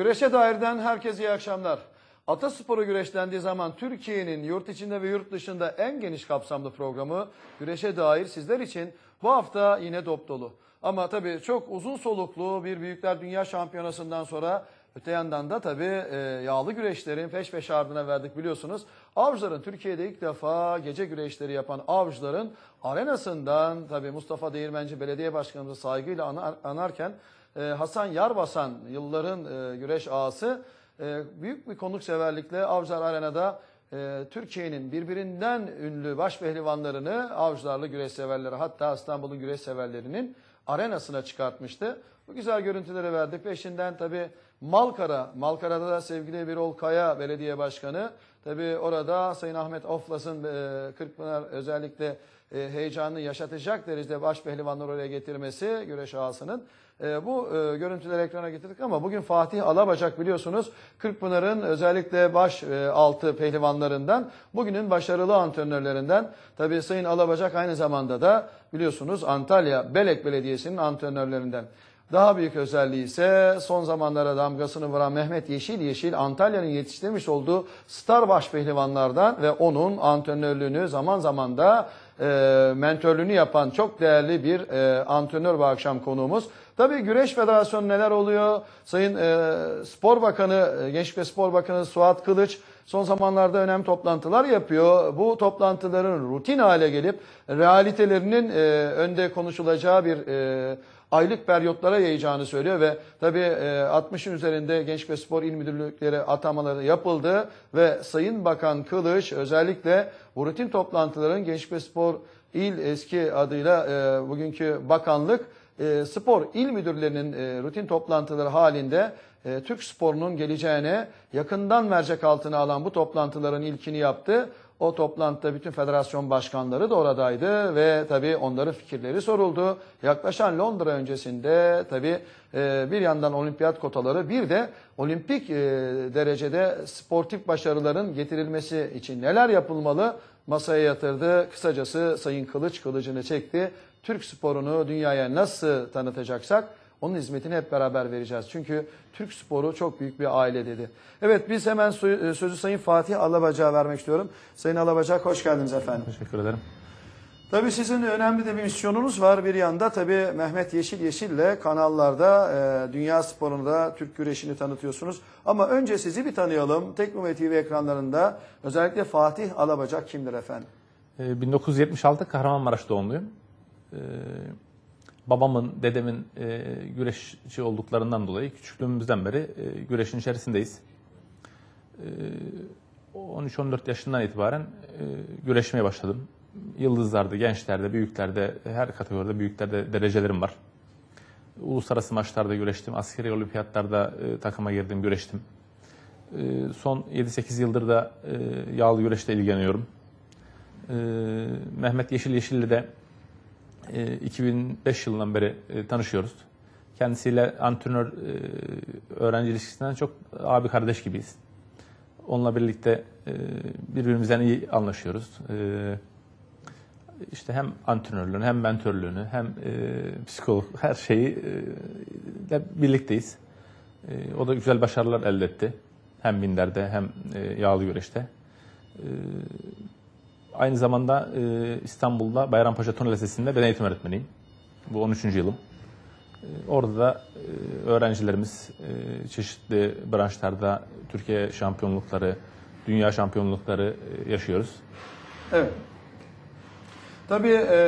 Güreşe dairden herkese iyi akşamlar. Atasporu güreşlendiği zaman Türkiye'nin yurt içinde ve yurt dışında en geniş kapsamlı programı Güreşe dair sizler için bu hafta yine dop dolu. Ama tabii çok uzun soluklu bir Büyükler Dünya Şampiyonası'ndan sonra öte yandan da tabii e, yağlı güreşlerin peş peşe ardına verdik biliyorsunuz. Avcıların Türkiye'de ilk defa gece güreşleri yapan avcıların arenasından tabii Mustafa Değirmenci Belediye Başkanımızı saygıyla anar- anarken e, Hasan Yarbasan yılların e, güreş ağası e, büyük bir konukseverlikle Avcılar Arena'da e, Türkiye'nin birbirinden ünlü baş pehlivanlarını Avcılarlı güreş severleri hatta İstanbul'un güreş severlerinin arenasına çıkartmıştı. Bu güzel görüntüleri verdik. Peşinden tabii Malkara, Malkara'da da sevgili Birol Kaya Belediye Başkanı. Tabii orada Sayın Ahmet Oflas'ın e, Kırkpınar özellikle e, heyecanını yaşatacak derecede baş pehlivanları oraya getirmesi güreş ağasının. E, bu e, görüntüleri ekrana getirdik ama bugün Fatih Alabacak biliyorsunuz Kırkpınar'ın özellikle baş e, altı pehlivanlarından bugünün başarılı antrenörlerinden. Tabii Sayın Alabacak aynı zamanda da biliyorsunuz Antalya Belek Belediyesi'nin antrenörlerinden. Daha büyük özelliği ise son zamanlara damgasını vuran Mehmet Yeşil Yeşil Antalya'nın yetiştirmiş olduğu star baş pehlivanlardan ve onun antrenörlüğünü zaman zaman da e, mentörlüğünü yapan çok değerli bir e, antrenör bu akşam konuğumuz. Tabii Güreş Federasyonu neler oluyor? Sayın e, Spor Bakanı, e, Gençlik ve Spor Bakanı Suat Kılıç son zamanlarda önemli toplantılar yapıyor. Bu toplantıların rutin hale gelip realitelerinin e, önde konuşulacağı bir e, aylık periyotlara yayacağını söylüyor ve tabii e, 60'ın üzerinde Gençlik ve Spor İl Müdürlükleri atamaları yapıldı ve Sayın Bakan Kılıç özellikle bu rutin toplantıların Gençlik ve Spor İl eski adıyla e, bugünkü bakanlık e, spor il müdürlerinin e, rutin toplantıları halinde e, Türk sporunun geleceğine yakından mercek altına alan bu toplantıların ilkini yaptı. O toplantıda bütün federasyon başkanları da oradaydı ve tabii onların fikirleri soruldu. Yaklaşan Londra öncesinde tabii e, bir yandan olimpiyat kotaları bir de olimpik e, derecede sportif başarıların getirilmesi için neler yapılmalı masaya yatırdı. Kısacası Sayın Kılıç kılıcını çekti. Türk sporunu dünyaya nasıl tanıtacaksak onun hizmetini hep beraber vereceğiz. Çünkü Türk sporu çok büyük bir aile dedi. Evet biz hemen so- sözü Sayın Fatih Alabacak'a vermek istiyorum. Sayın Alabacak hoş geldiniz efendim. Teşekkür ederim. Tabii sizin önemli de bir misyonunuz var. Bir yanda tabii Mehmet Yeşil Yeşil'le kanallarda e, dünya sporunu da Türk güreşini tanıtıyorsunuz. Ama önce sizi bir tanıyalım. Teknome TV ekranlarında özellikle Fatih Alabacak kimdir efendim? Ee, 1976 Kahramanmaraş doğumluyum. Ee, babamın, dedemin e, güreşçi olduklarından dolayı küçüklüğümüzden beri e, güreşin içerisindeyiz. Ee, 13-14 yaşından itibaren e, güreşmeye başladım. Yıldızlarda, gençlerde, büyüklerde, her kategoride büyüklerde derecelerim var. Uluslararası maçlarda güreştim, askeri olimpiyatlarda e, takıma girdim, güreştim. E, son 7-8 yıldır da e, yağlı güreşle ilgileniyorum. Ee, Mehmet Yeşil Yeşil'le de e, 2005 yılından beri e, tanışıyoruz. Kendisiyle antrenör e, öğrenci ilişkisinden çok abi kardeş gibiyiz. Onunla birlikte e, birbirimizden iyi anlaşıyoruz. E, işte hem antrenörlüğünü hem mentörlüğünü hem e, psikolog her şeyi e, de birlikteyiz. O da güzel başarılar elde etti. Hem minderde hem yağlı güreşte. Aynı zamanda e, İstanbul'da Bayrampaşa Tunel Lisesi'nde ben eğitim öğretmeniyim. Bu 13. yılım. E, orada da e, öğrencilerimiz e, çeşitli branşlarda Türkiye şampiyonlukları, dünya şampiyonlukları e, yaşıyoruz. Evet. Tabii e,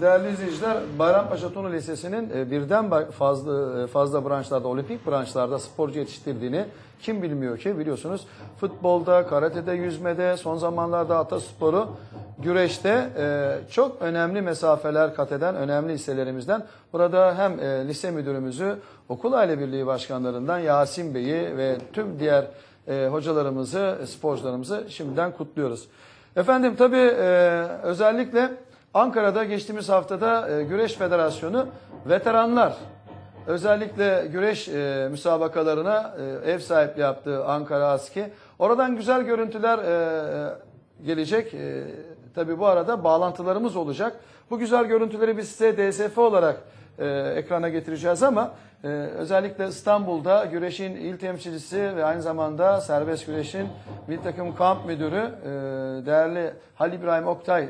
değerli izleyiciler Bayrampaşa Tunu Lisesi'nin e, birden fazla e, fazla branşlarda, olimpik branşlarda sporcu yetiştirdiğini kim bilmiyor ki biliyorsunuz. Futbolda, karatede, yüzmede, son zamanlarda atasporu, güreşte e, çok önemli mesafeler kat eden önemli liselerimizden. Burada hem e, lise müdürümüzü, okul aile birliği başkanlarından Yasin Bey'i ve tüm diğer e, hocalarımızı, sporcularımızı şimdiden kutluyoruz. Efendim tabii e, özellikle Ankara'da geçtiğimiz haftada e, Güreş Federasyonu veteranlar özellikle güreş e, müsabakalarına e, ev sahipliği yaptığı Ankara Aski. Oradan güzel görüntüler gelecek. E, tabii bu arada bağlantılarımız olacak. Bu güzel görüntüleri biz size DSF olarak e, ekrana getireceğiz ama e, özellikle İstanbul'da güreşin il temsilcisi ve aynı zamanda serbest güreşin milli takım kamp müdürü e, değerli Halil İbrahim Oktay e,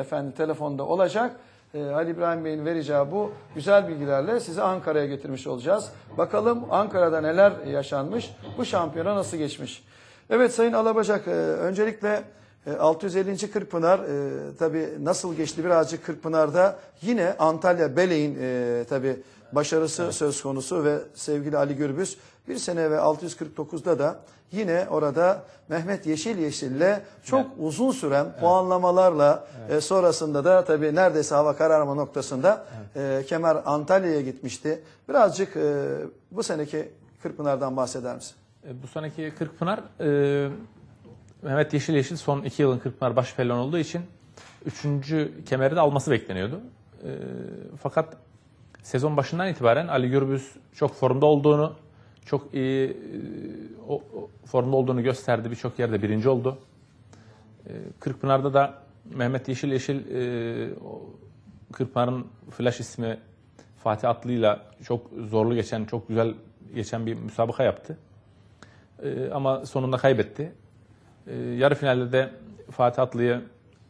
efendi telefonda olacak. E, Ali İbrahim Bey'in vereceği bu güzel bilgilerle sizi Ankara'ya getirmiş olacağız. Bakalım Ankara'da neler yaşanmış, bu şampiyona nasıl geçmiş. Evet Sayın Alabacak, e, öncelikle 650. Kırkpınar e, tabii nasıl geçti birazcık Kırkpınar'da yine Antalya Beleğin e, tabii başarısı söz konusu ve sevgili Ali Gürbüz bir sene ve 649'da da yine orada Mehmet Yeşil Yeşil'le çok uzun süren puanlamalarla e, sonrasında da tabii neredeyse hava kararma noktasında e, Kemer Antalya'ya gitmişti. Birazcık e, bu seneki Kırkpınar'dan bahseder misin? E, Bu sonraki Kırkpınar, e, Mehmet Yeşil Yeşil son iki yılın Kırkpınar baş pehlivan olduğu için üçüncü kemeri de alması bekleniyordu. E, fakat sezon başından itibaren Ali Gürbüz çok formda olduğunu, çok iyi e, o, o formda olduğunu gösterdi. Birçok yerde birinci oldu. E, Kırkpınar'da da Mehmet Yeşil Yeşil e, Kırkpınar'ın flash ismi Fatih Atlı'yla çok zorlu geçen, çok güzel geçen bir müsabaka yaptı. E, ama sonunda kaybetti. E, yarı finalde de Fatih Atlı'yı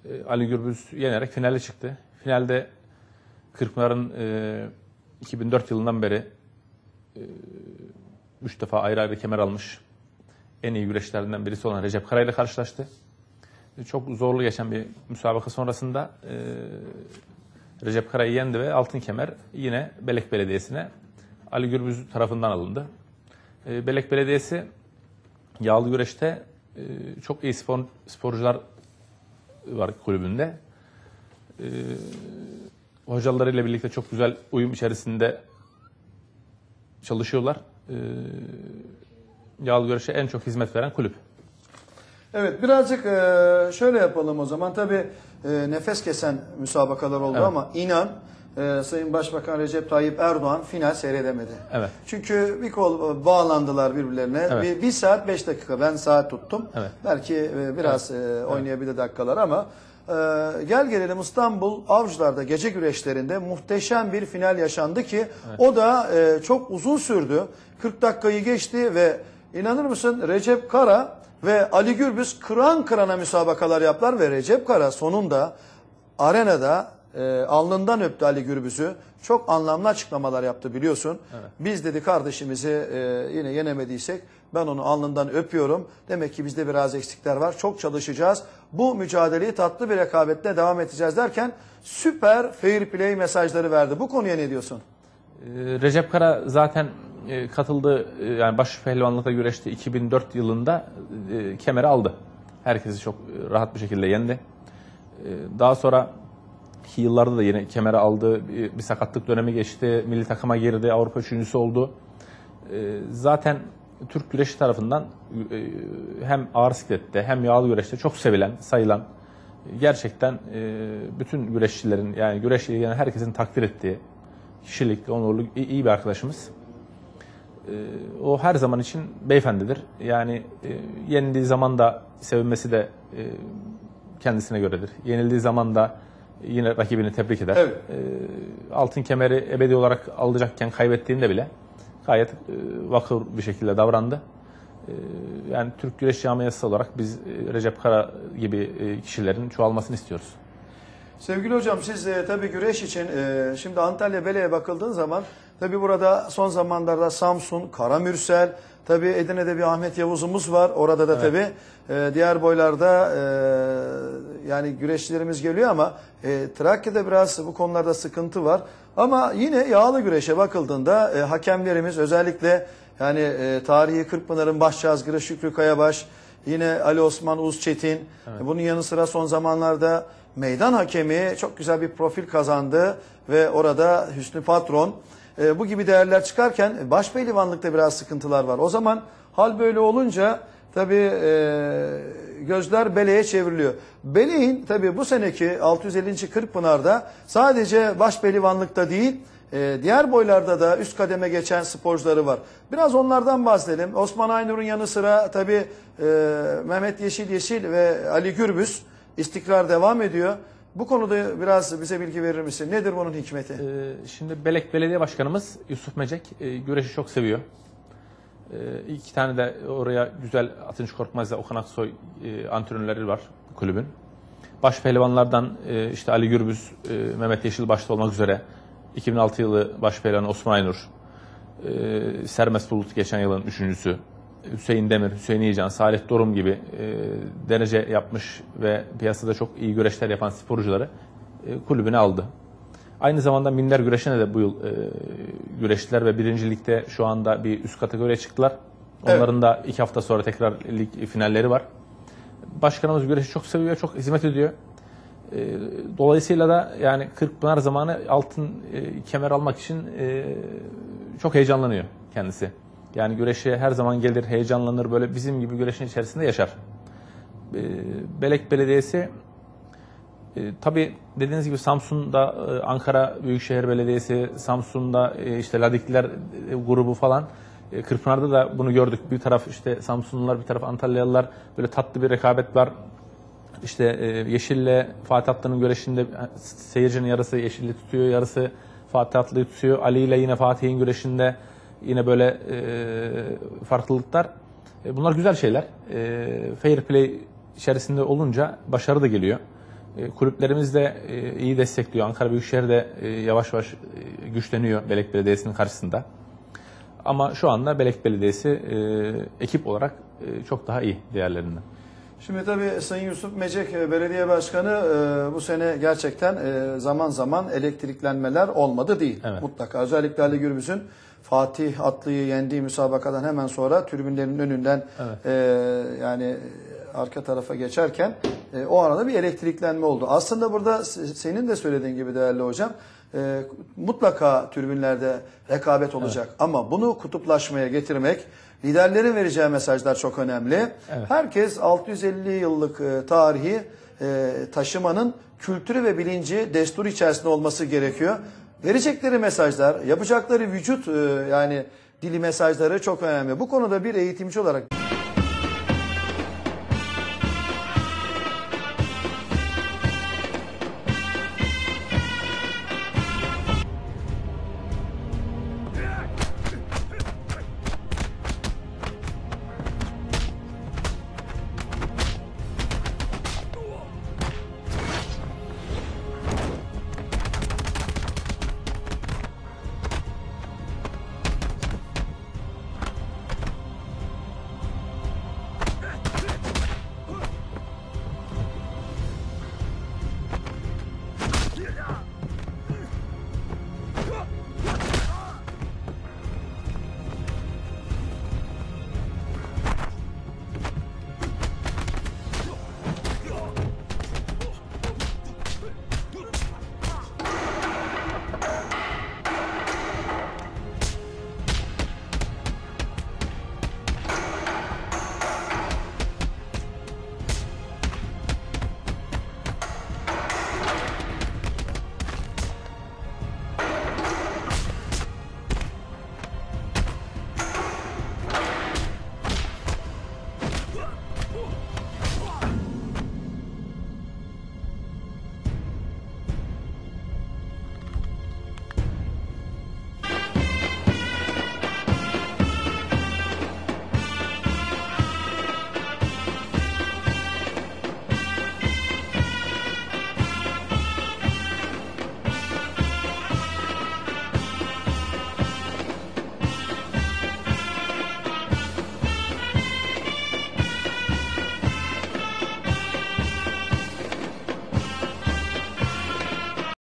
e, Ali Gürbüz yenerek finale çıktı. Finalde Kırkpınar'ın e, 2004 yılından beri e, üç defa ayrı ayrı kemer almış en iyi güreşlerinden birisi olan Recep Kara ile karşılaştı. E, Çok zorlu geçen bir müsabaka sonrasında e, Recep Kara'yı yendi ve altın kemer yine Belek Belediyesi'ne Ali Gürbüz tarafından alındı. E, Belek Belediyesi yağlı güreşte e, çok iyi spor, sporcular var kulübünde. E, hocalarıyla birlikte çok güzel uyum içerisinde çalışıyorlar. E, yağlı güreşe en çok hizmet veren kulüp. Evet birazcık e, şöyle yapalım o zaman. Tabii e, nefes kesen müsabakalar oldu Evet. ama inan e, Sayın Başbakan Recep Tayyip Erdoğan final seyredemedi. Evet. Çünkü bir kol e, bağlandılar birbirlerine. Evet. Bir, bir saat beş dakika ben saat tuttum. Evet. Belki e, biraz e, oynayabilir dakikalar ama e, gel gelelim İstanbul Avcılar'da gece güreşlerinde muhteşem bir final yaşandı ki o da e, çok uzun sürdü. 40 dakikayı geçti ve inanır mısın Recep Kara ve Ali Gürbüz kıran kırana müsabakalar yaptılar ve Recep Kara sonunda arenada e, alnından öptü Ali Gürbüz'ü. Çok anlamlı açıklamalar yaptı biliyorsun. Biz dedi kardeşimizi e, yine yenemediysek ben onu alnından öpüyorum. Demek ki bizde biraz eksikler var. Çok çalışacağız. Bu mücadeleyi tatlı bir rekabetle devam edeceğiz derken süper fair play mesajları verdi. Bu konuya ne diyorsun? Ee, Recep Kara zaten e, katıldığı e, yani baş pehlivanlıkta güreşti 2004 yılında e, kemeri aldı. Herkesi çok e, rahat bir şekilde yendi. E, Daha sonra yıllarda da yine kemeri aldı. Bir, sakatlık dönemi geçti. Milli takıma girdi. Avrupa üçüncüsü oldu. E, Zaten Türk güreşi tarafından e, hem ağır siklette hem yağlı güreşte çok sevilen, sayılan gerçekten e, bütün güreşçilerin yani güreşle ilgilenen herkesin takdir ettiği kişilikli, onurlu, iyi bir arkadaşımız. Ee, O her zaman için beyefendidir. Yani e, yenildiği zaman da sevinmesi de kendisine göredir. Yenildiği zaman da yine rakibini tebrik eder. Evet. Ee, Altın kemeri ebedi olarak alacakken kaybettiğinde bile gayet e, bir şekilde davrandı. Ee, Yani Türk güreş camiası olarak biz e, Recep Kara gibi e, kişilerin çoğalmasını istiyoruz. Sevgili hocam siz e, tabii güreş için e, şimdi Antalya Bele'ye bakıldığın zaman tabii burada son zamanlarda Samsun, Karamürsel, tabii Edirne'de bir Ahmet Yavuz'umuz var. Orada da tabii e, diğer boylarda e, yani güreşçilerimiz geliyor ama e, Trakya'da biraz bu konularda sıkıntı var. Ama yine yağlı güreşe bakıldığında e, hakemlerimiz özellikle yani e, tarihi Kırkpınar'ın başçazgırı Şükrü Kayabaş, yine Ali Osman Uzçetin. Bunun yanı sıra son zamanlarda meydan hakemi çok güzel bir profil kazandı ve orada Hüsnü Patron. E, bu gibi değerler çıkarken baş pehlivanlıkta biraz sıkıntılar var. O zaman hal böyle olunca tabii e, gözler Bele'ye çevriliyor. Bele'in tabii bu seneki 650. Kırkpınar'da sadece baş pehlivanlıkta değil e, diğer boylarda da üst kademe geçen sporcuları var. Biraz onlardan bahsedelim. Osman Aynur'un yanı sıra tabii e, Mehmet Yeşil Yeşil ve Ali Gürbüz istikrar devam ediyor. Bu konuda biraz bize bilgi verir misin? Nedir bunun hikmeti? Ee, Şimdi Belek Belediye Başkanımız Yusuf Mecek e, güreşi çok seviyor. Ee, İki tane de oraya güzel Atınç Korkmaz ve Okan Aksoy e, antrenörleri var kulübün. Baş pehlivanlardan e, işte Ali Gürbüz, e, Mehmet Yeşil başta olmak üzere 2006 yılı baş pehlivanı Osman Aynur, e, Sermes Bulut geçen yılın üçüncüsü, Hüseyin Demir, Hüseyin İyican, Salih Dorum gibi e, derece yapmış ve piyasada çok iyi güreşler yapan sporcuları e, kulübüne aldı. Aynı zamanda minder güreşine de bu yıl e, güreştiler ve birincilikte şu anda bir üst kategoriye çıktılar. Onların da iki hafta sonra tekrar lig finalleri var. Başkanımız güreşi çok seviyor, çok hizmet ediyor. E, dolayısıyla da yani Kırkpınar zamanı altın e, kemer almak için e, çok heyecanlanıyor kendisi. Yani güreşe her zaman gelir, heyecanlanır, böyle bizim gibi güreşin içerisinde yaşar. E, Belek Belediyesi e, tabii dediğiniz gibi Samsun'da e, Ankara Büyükşehir Belediyesi, Samsun'da e, işte Ladikliler e, grubu falan. E, Kırpınar'da da bunu gördük. Bir taraf işte Samsunlular, bir taraf Antalyalılar. Böyle tatlı bir rekabet var. İşte Yeşil'le Fatih Atlı'nın güreşinde seyircinin yarısı Yeşil'i tutuyor, yarısı Fatih Atlı'yı tutuyor. Ali ile yine Fatih'in güreşinde yine böyle e, farklılıklar. E, bunlar güzel şeyler. E, fair play içerisinde olunca başarı da geliyor. E, kulüplerimiz de e, iyi destekliyor. Ankara Büyükşehir de e, yavaş yavaş e, güçleniyor Belek Belediyesi'nin karşısında. Ama şu anda Belek Belediyesi e, ekip olarak e, çok daha iyi diğerlerinden. Şimdi tabii Sayın Yusuf Mecek e, Belediye Başkanı e, bu sene gerçekten e, zaman zaman elektriklenmeler olmadı değil. Evet. Mutlaka. Özellikle Ali Gürbüz'ün Fatih Atlı'yı yendiği müsabakadan hemen sonra tribünlerin önünden e, yani arka tarafa geçerken e, o arada bir elektriklenme oldu. Aslında burada senin de söylediğin gibi değerli hocam e, mutlaka tribünlerde rekabet olacak. Ama bunu kutuplaşmaya getirmek liderlerin vereceği mesajlar çok önemli. Herkes 650 yıllık e, tarihi e, taşımanın kültürü ve bilinci destur içerisinde olması gerekiyor. Verecekleri mesajlar, yapacakları vücut e, yani dili mesajları çok önemli. Bu konuda bir eğitimci olarak